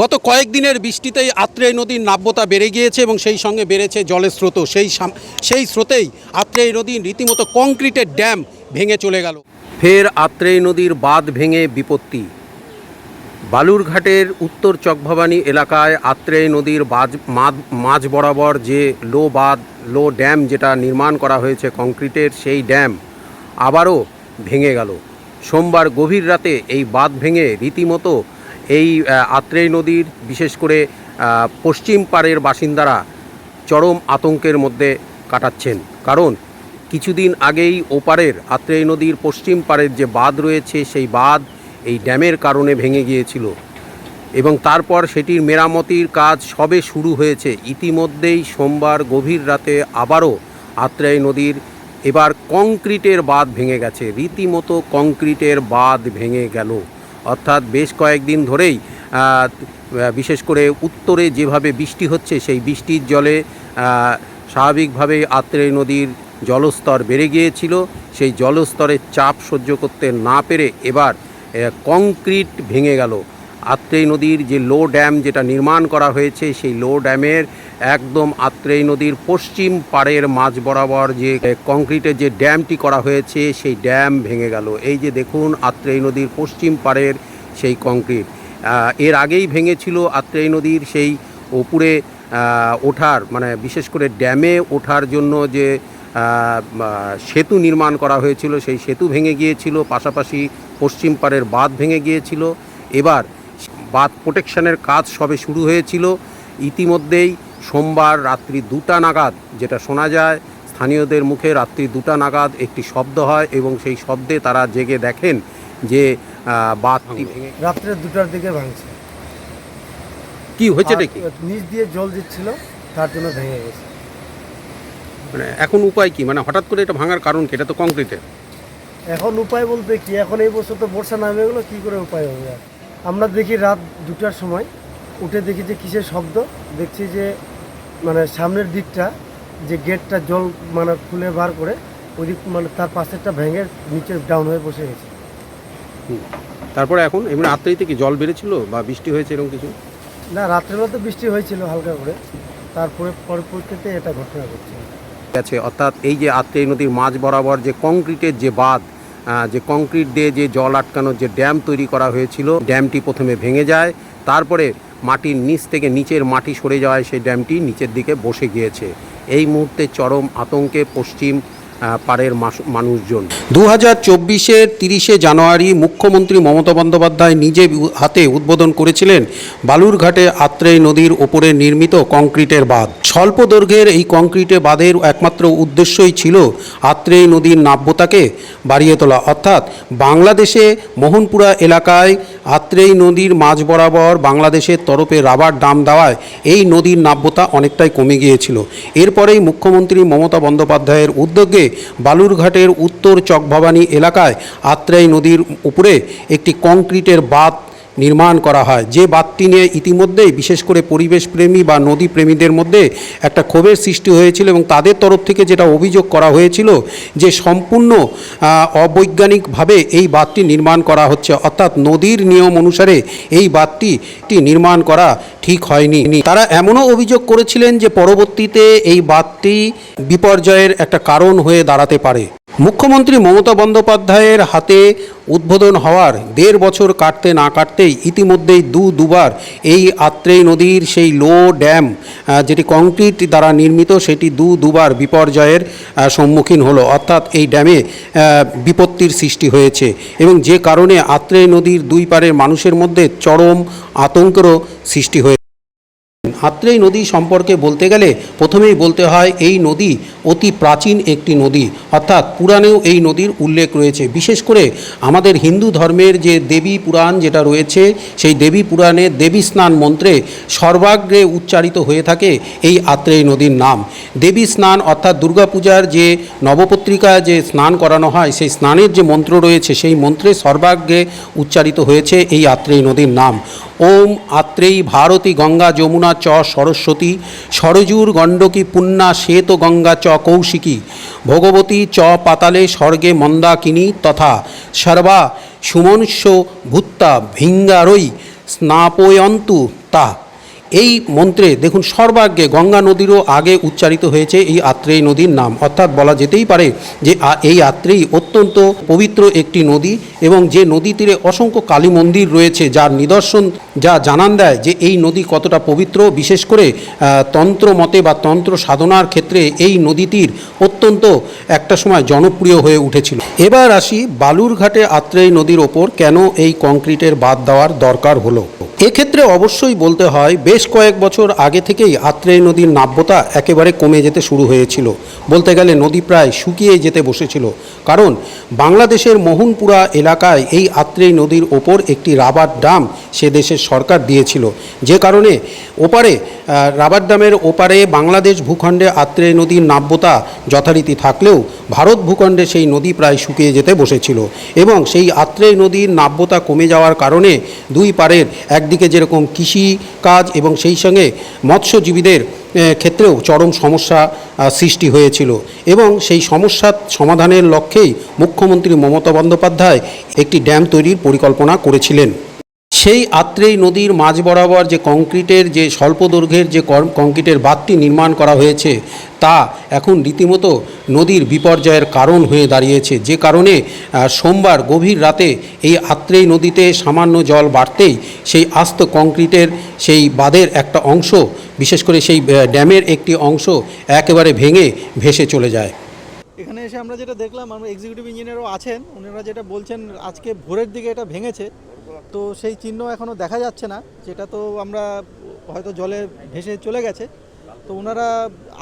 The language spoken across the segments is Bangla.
গত কয়েকদিনের বৃষ্টিতেই আত্রেয় নদীর নাব্যতা বেড়ে গিয়েছে এবং সেই সঙ্গে বেড়েছে জলের স্রোত সেই সেই স্রোতেই আত্রেয় নদী রীতিমতো কংক্রিটের ড্যাম ভেঙে চলে গেল। ফের আত্রেয় নদীর বাঁধ ভেঙে বিপত্তি। বালুরঘাটের উত্তর চকভবানী এলাকায় আত্রেয় নদীর বাজ মাঝ মাঝ বরাবর যে লো বাঁধ, লো ড্যাম যেটা নির্মাণ করা হয়েছে কংক্রিটের, সেই ড্যাম আবারও ভেঙে গেল। সোমবার গভীর রাতে এই বাঁধ ভেঙে রীতিমতো এই আত্রেয় নদীর, বিশেষ করে পশ্চিম পাড়ের বাসিন্দারা চরম আতঙ্কের মধ্যে কাটাচ্ছেন। কারণ, কিছুদিন আগেই ওপারের আত্রেয় নদীর পশ্চিম পাড়ের যে বাঁধ রয়েছে, সেই বাঁধ এই ড্যামের কারণে ভেঙে গিয়েছিল। এবং তারপর সেটির মেরামতির কাজ সবে শুরু হয়েছে। ইতিমধ্যেই সোমবার গভীর রাতে আবারও আত্রেয় নদীর এবার কংক্রিটের বাঁধ ভেঙে গেছে। রীতিমতো কংক্রিটের বাঁধ ভেঙে গেল। অর্থাৎ বেশ কয়েকদিন ধরেই বিশেষ করে উত্তরে যেভাবে বৃষ্টি হচ্ছে, সেই বৃষ্টির জলে স্বাভাবিকভাবেই আত্রেয় নদীর জলস্তর বেড়ে গিয়েছিল। সেই জলস্তরের চাপ সহ্য করতে না পেরে এবার কংক্রিট ভেঙে গেল। আত্রেয় নদীর যে লো ড্যাম যেটা নির্মাণ করা হয়েছে, সেই লো ড্যামের একদম আত্রেই নদীর পশ্চিম পাড়ের মাঝ বরাবর যে কংক্রিটের যে ড্যামটি করা হয়েছে, সেই ড্যাম ভেঙে গেল। এই যে দেখুন আত্রেই নদীর পশ্চিম পাড়ের সেই কংক্রিট। এর আগেই ভেঙেছিল আত্রেই নদীর সেই ওপরে ওঠার মানে বিশেষ করে ড্যামে ওঠার জন্য যে সেতু নির্মাণ করা হয়েছিল, সেই সেতু ভেঙে গিয়েছিল, পাশাপাশি পশ্চিম পাড়ের বাঁধ ভেঙে গিয়েছিল। এবার বাঁধ প্রোটেকশনের কাজ সবে শুরু হয়েছিল। ইতিমধ্যেই সোমবার রাত্রি দুটা নাগাদ যেটা শোনা যায় স্থানীয়দের মুখে রাত্রি দুটা নাগাদ একটি শব্দ হয় এবং সেই শব্দে তারা জেগে দেখেন যে বাঁধটি ভেঙে। রাত্রে দুটার দিকে ভাঙছে। কি হয়েছে দেখি নিচ দিয়ে জল দিচ্ছিল তার জন্য ভেঙে গেছে। মানে এখন উপায় কি? মানে হঠাৎ করে এটা ভাঙার কারণ কি? এটা তো কংক্রিটের এখন উপায় বলতে কি? এখন এই বছর তো বর্ষা নামে গেলো কী করে উপায় হবে? আমরা দেখি রাত দুটার সময় উঠে দেখি যে কিসের শব্দ দেখছি যে মানে সামনের দিকটা যে গেটটা জল মানে খুলে বার করে ওই দিক মানে তার পাশেরটা ভেঙে নিচে ডাউন হয়ে বসে গেছে। তারপরে এখন এমনি আত্রাইতে কি জল বেড়েছিল বা বৃষ্টি হয়েছে এরকম কিছু? না রাত্রেবেলা তো বৃষ্টি হয়েছিল হালকা করে। তারপরে পরবর্তীতে এটা ঘটনা ঘটছে। আছে অর্থাৎ এই যে আত্রেয় নদীর মাঝ বরাবর যে কংক্রিটের যে বাঁধ যে কংক্রিট দিয়ে যে জল আটকানোর যে ড্যাম তৈরি করা হয়েছিল ড্যামটি প্রথমে ভেঙে যায় তারপরে মাটির নিচ থেকে নিচের মাটি সরে যাওয়ায় সেই ড্যামটি নিচের দিকে বসে গিয়েছে। এই মুহূর্তে চরম আতঙ্কে পশ্চিম পাড়ের মানুষজন। দু হাজার চব্বিশের তিরিশে জানুয়ারি মুখ্যমন্ত্রী মমতা বন্দ্যোপাধ্যায় নিজে হাতে উদ্বোধন করেছিলেন বালুরঘাটে আত্রেয় নদীর ওপরে নির্মিত কংক্রিটের বাঁধ। স্বল্প দৈর্ঘ্যের এই কংক্রিটে বাঁধের একমাত্র উদ্দেশ্যই ছিল আত্রেয় নদীর নাব্যতাকে বাড়িয়ে তোলা। অর্থাৎ বাংলাদেশে মোহনপুরা এলাকায় আত্রেয় নদীর মাঝ বরাবর বাংলাদেশের তরফে রাবার ডাম দেওয়ায় এই নদীর নাব্যতা অনেকটাই কমে গিয়েছিল। এরপরেই মুখ্যমন্ত্রী মমতা বন্দ্যোপাধ্যায়ের উদ্যোগে বালুরঘাটের উত্তর চকভবানী এলাকায় আত্রেই নদীর উপরে একটি কংক্রিটের বাঁধ নির্মাণ করা হয়। যে বাঁধটি নিয়ে ইতিমধ্যেই বিশেষ করে পরিবেশপ্রেমী বা নদী প্রেমীদের মধ্যে একটা ক্ষোভের সৃষ্টি হয়েছিল এবং তাদের তরফ থেকে যেটা অভিযোগ করা হয়েছিল যে সম্পূর্ণ অবৈজ্ঞানিকভাবে এই বাঁধটি নির্মাণ করা হচ্ছে। অর্থাৎ নদীর নিয়ম অনুসারে এই বাঁধটি নির্মাণ করা ঠিক হয়নি। তারা এমনও অভিযোগ করেছিলেন যে পরবর্তীতে এই বাঁধটি বিপর্যয়ের একটা কারণ হয়ে দাঁড়াতে পারে। মুখ্যমন্ত্রী মমতা বন্দ্যোপাধ্যায়ের হাতে উদ্বোধন হওয়ার দেড় বছর কাটতে না কাটতেই ইতিমধ্যেই দু দুবার এই আত্রেয় নদীর সেই লো ড্যাম যেটি কংক্রিট দ্বারা নির্মিত, সেটি দু দুবার বিপর্যয়ের সম্মুখীন হলো। অর্থাৎ এই ড্যামে বিপত্তির সৃষ্টি হয়েছে এবং যে কারণে আত্রেয় নদীর দুই পারের মানুষের মধ্যে চরম আতঙ্কেরও সৃষ্টি হয়েছে। আত্রেয় নদী সম্পর্কে বলতে গেলে প্রথমেই বলতে হয় এই নদী অতি প্রাচীন একটি নদী। অর্থাৎ পুরাণেও এই নদীর উল্লেখ রয়েছে। বিশেষ করে আমাদের হিন্দু ধর্মের যে দেবী পুরাণ যেটা রয়েছে, সেই দেবী পুরাণে দেবী স্নান মন্ত্রে সর্বাগ্রে উচ্চারিত হয়ে থাকে এই আত্রেয় নদীর নাম। দেবী স্নান অর্থাৎ দুর্গাপূজার যে নবপত্রিকা যে স্নান করানো হয়, সেই স্নানের যে মন্ত্র রয়েছে, সেই মন্ত্রে সর্বাগ্রে উচ্চারিত হয়েছে এই আত্রেয় নদীর নাম। ওম আত্রেয়ী ভারতী গঙ্গা যমুনা চ সরস্বতী, সরজুর গণ্ডকী পুণ্যা শ্বেত গঙ্গা চ কৌশিকী, ভগবতী চ পাতালে স্বর্গে মন্দাকিনী তথা সর্বা সুমনস্য ভূত্তা ভিঙ্গারৈ স্নাপয়ন্তু তা। এই মন্ত্রে দেখুন সর্বাগ্যে গঙ্গা নদীরও আগে উচ্চারিত হয়েছে এই আত্রেয় নদীর নাম। অর্থাৎ বলা যেতেই পারে যে এই আত্রেয়ী অত্যন্ত পবিত্র একটি নদী এবং যে নদী তীরে অসংখ্য কালী মন্দির রয়েছে, যার নিদর্শন, যা জানান দেয় যে এই নদী কতটা পবিত্র। বিশেষ করে তন্ত্র মতে বা তন্ত্র সাধনার ক্ষেত্রে এই নদী তীর অত্যন্ত একটা সময় জনপ্রিয় হয়ে উঠেছিল। এবার আসি বালুরঘাটে আত্রেয় নদীর ওপর কেন এই কংক্রিটের বাদ দেওয়ার দরকার হলো। এক্ষেত্রে অবশ্যই বলতে হয়, বেশ কয়েক বছর আগে থেকেই আত্রেয় নদীর নাব্যতা একেবারে কমে যেতে শুরু হয়েছিল। বলতে গেলে নদী প্রায় শুকিয়ে যেতে বসেছিল। কারণ বাংলাদেশের মোহনপুরা এলাকায় এই আত্রেয় নদীর ওপর একটি রাবার ডাম সে দেশের সরকার দিয়েছিল। যে কারণে ওপারে রাবার ডামের ওপারে বাংলাদেশ ভূখণ্ডে আত্রেয় নদীর নাব্যতা যথারীতি থাকলেও ভারত ভূখণ্ডে সেই নদী প্রায় শুকিয়ে যেতে বসেছিল এবং সেই আত্রেয় নদীর নাব্যতা কমে যাওয়ার কারণে দুই পারের একদিকে যেরকম কৃষি কাজ এবং সেই সঙ্গে মৎস্যজীবীদের ক্ষেত্রেও চরম সমস্যা সৃষ্টি হয়েছিল এবং সেই সমস্যার সমাধানের লক্ষ্যেই মুখ্যমন্ত্রী মমতা বন্দ্যোপাধ্যায় একটি ড্যাম তৈরির পরিকল্পনা করেছিলেন। সেই আত্রেই নদীর মাঝ বরাবর যে কংক্রিটের, যে স্বল্প দৈর্ঘ্যের যে কংক্রিটের বাঁধটি নির্মাণ করা হয়েছে, তা এখন রীতিমতো নদীর বিপর্যয়ের কারণ হয়ে দাঁড়িয়েছে। যে কারণে সোমবার গভীর রাতে এই আত্রেই নদীতে সামান্য জল বাড়তেই সেই আস্ত কংক্রিটের সেই বাঁধের একটা অংশ, বিশেষ করে সেই ড্যামের একটি অংশ একেবারে ভেঙে ভেসে চলে যায়। এখানে এসে আমরা যেটা দেখলাম, আমরা এক্সিকিউটিভ ইঞ্জিনিয়ারও আছেন, ওনারা যেটা বলছেন, আজকে ভোরের দিকে এটা ভেঙেছে। তো সেই চিহ্ন এখনও দেখা যাচ্ছে না। যেটা তো আমরা হয়তো জলে ভেসে চলে গেছে। তো ওনারা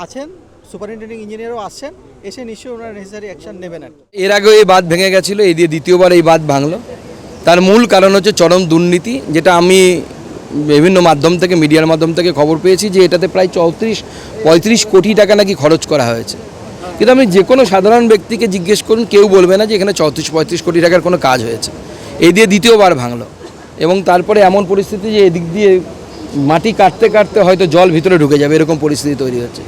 আছেন সুপারিনটেন্ডিং ইঞ্জিনিয়ারও আসছেন, এসে নিশ্চয়ই ওনারা নেসেসারি অ্যাকশন নেবেন এর আগেও এই বাঁধ ভেঙে গেছিল, এই দিয়ে দ্বিতীয়বার এই বাঁধ ভাঙলো। তার মূল কারণ হচ্ছে চরম দুর্নীতি, যেটা আমি বিভিন্ন মাধ্যম থেকে, মিডিয়ার মাধ্যম থেকে খবর পেয়েছি যে এটাতে প্রায় চৌত্রিশ, পঁয়ত্রিশ কোটি টাকা নাকি খরচ করা হয়েছে। কিন্তু আমি যে কোনো সাধারণ ব্যক্তিকে জিজ্ঞেস করুন, কেউ বলবে না যে এখানে চৌত্রিশ, পঁয়ত্রিশ কোটি টাকার কোনো কাজ হয়েছে। এই দিয়ে দ্বিতীয়বার ভাঙলো। এবং তারপরে এমন পরিস্থিতি যে এদিক দিয়ে মাটি কাটতে কাটতে হয়তো জল ভিতরে ঢুকে যাবে, এরকম পরিস্থিতি তৈরি হচ্ছে।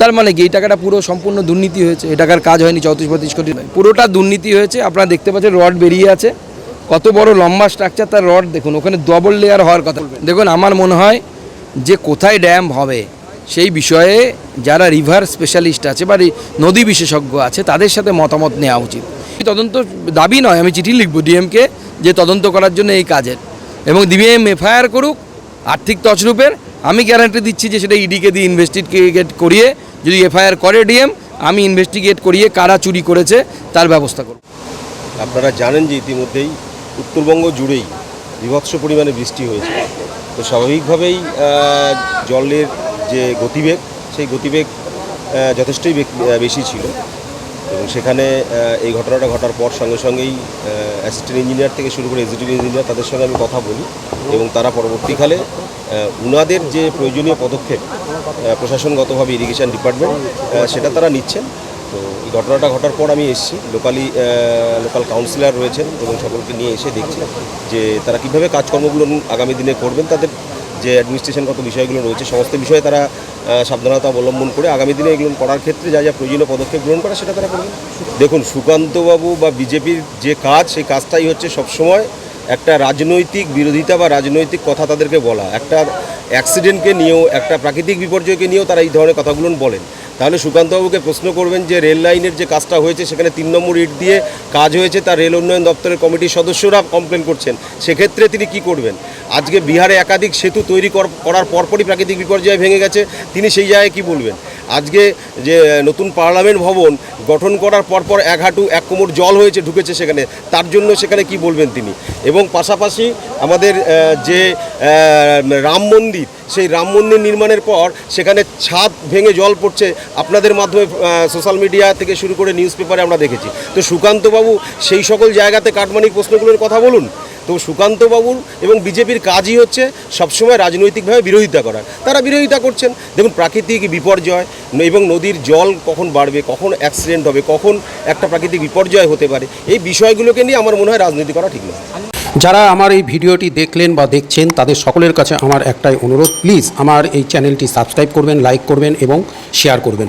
তার মানে কি? এই টাকাটা পুরো সম্পূর্ণ দুর্নীতি হয়েছে। এই টাকার কাজ হয়নি চৌত্রিশ পঁয়ত্রিশ কোটি। পুরোটা দুর্নীতি হয়েছে। আপনারা দেখতে পাচ্ছেন রড বেরিয়ে আছে। কত বড় লম্বা স্ট্রাকচার তার রড দেখুন, ওখানে ডবল লেয়ার হওয়ার কথা। দেখুন, আমার মনে হয় যে কোথায় ড্যাম হবে, সেই বিষয়ে যারা রিভার স্পেশালিস্ট আছে বা নদী বিশেষজ্ঞ আছে, তাদের সাথে মতামত নেওয়া উচিত। তদন্ত দাবি নয়, আমি চিঠি লিখব ডিএমকে যে তদন্ত করার জন্য এই কাজের। এবং ডিএম এফআইআর করুক, আর্থিক তছরূপের, আমি গ্যারান্টি দিচ্ছি যে সেটা ইডিকে দিয়ে ইনভেস্টিগেট করিয়ে, যদি এফআইআর করে ডিএম আমি ইনভেস্টিগেট করিয়ে কারা চুরি করেছে, তার ব্যবস্থা করব আপনারা জানেন যে ইতিমধ্যেই উত্তরবঙ্গ জুড়েই বিভৎস পরিমাণে বৃষ্টি হয়েছে। তো স্বাভাবিকভাবেই জলের যে গতিবেগ, সেই গতিবেগ যথেষ্টই বেশি ছিল। এবং সেখানে এই ঘটনাটা ঘটার পর সঙ্গে সঙ্গেই অ্যাসিস্ট্যান্ট ইঞ্জিনিয়ার থেকে শুরু করে এক্সিকিউটিভ ইঞ্জিনিয়ার তাদের সঙ্গে আমি কথা বলি এবং তারা পরবর্তীকালে উনাদের যে প্রয়োজনীয় পদক্ষেপ প্রশাসনগতভাবে ইরিগেশন ডিপার্টমেন্ট সেটা তারা নিচ্ছেন। তো এই ঘটনাটা ঘটার পর আমি এসেছি। লোকালি লোকাল কাউন্সিলর রয়েছেন এবং সকলকে নিয়ে এসে দেখছি যে তারা কীভাবে কাজকর্মগুলো আগামী দিনে করবেন, তাদের যে অ্যাডমিনিস্ট্রেশনগত বিষয়গুলো রয়েছে, সমস্ত বিষয়ে তারা সাবধানতা অবলম্বন করে আগামী দিনে এগুলো করার ক্ষেত্রে যা যা প্রয়োজনীয় পদক্ষেপ গ্রহণ করা সেটা তারা করবেন দেখুন, সুকান্তবাবু বা বিজেপির যে কাজ, সেই কাজটাই হচ্ছে সবসময় একটা রাজনৈতিক বিরোধিতা বা রাজনৈতিক কথা তাদেরকে বলা। একটা অ্যাক্সিডেন্টকে নিয়েও, একটা প্রাকৃতিক বিপর্যয়কে নিয়েও তারা এই ধরনের কথাগুলো বলেন। তাহলে সুকান্তবাবুকে প্রশ্ন করবেন যে রেল লাইনের যে কাজটা হয়েছে, সেখানে তিন নম্বর ইট দিয়ে কাজ হয়েছে, তার রেল উন্নয়ন দপ্তরের কমিটির সদস্যরা কমপ্লেন করছেন। সেক্ষেত্রে তিনি কি করবেন? আজকে বিহারে একাধিক সেতু তৈরি কর- করার পরপরই প্রাকৃতিক বিপর্যয় ভেঙে গেছে, তিনি সেই জায়গায় কি বলবেন? আজকে যে নতুন পার্লামেন্ট ভবন গঠন করার পরপর এক হাঁটু এক কোমর জল হয়েছে, ঢুকেছে সেখানে, তার জন্য সেখানে কি বলবেন তিনি? এবং পাশাপাশি আমাদের যে রাম মন্দির, সেই রাম মন্দির নির্মাণের পর সেখানে ছাদ ভেঙে জল পড়ছে। আপনাদের মাধ্যমে সোশ্যাল মিডিয়া থেকে শুরু করে নিউজ পেপারে আমরা দেখেছি। তো সুকান্তবাবু সেই সকল জায়গাতে কাটমানিক প্রশ্নগুলোর কথা বলুন। তো সুকান্তবাবুর এবং বিজেপির কাজই হচ্ছে সবসময় রাজনৈতিকভাবে বিরোধিতা করা তারা বিরোধিতা করছেন। দেখুন, প্রাকৃতিক বিপর্যয় এবং নদীর জল কখন বাড়বে, কখন অ্যাক্সিডেন্ট হবে, কখন একটা প্রাকৃতিক বিপর্যয় হতে পারে, এই বিষয়গুলোকে নিয়ে আমার মনে হয় রাজনীতি করা ঠিক নয়। যারা আমার এই ভিডিওটি দেখলেন বা দেখছেন, তাদের সকলের কাছে আমার একটাই অনুরোধ প্লিজ আমার এই চ্যানেলটি সাবস্ক্রাইব করবেন লাইক করবেন এবং শেয়ার করবেন।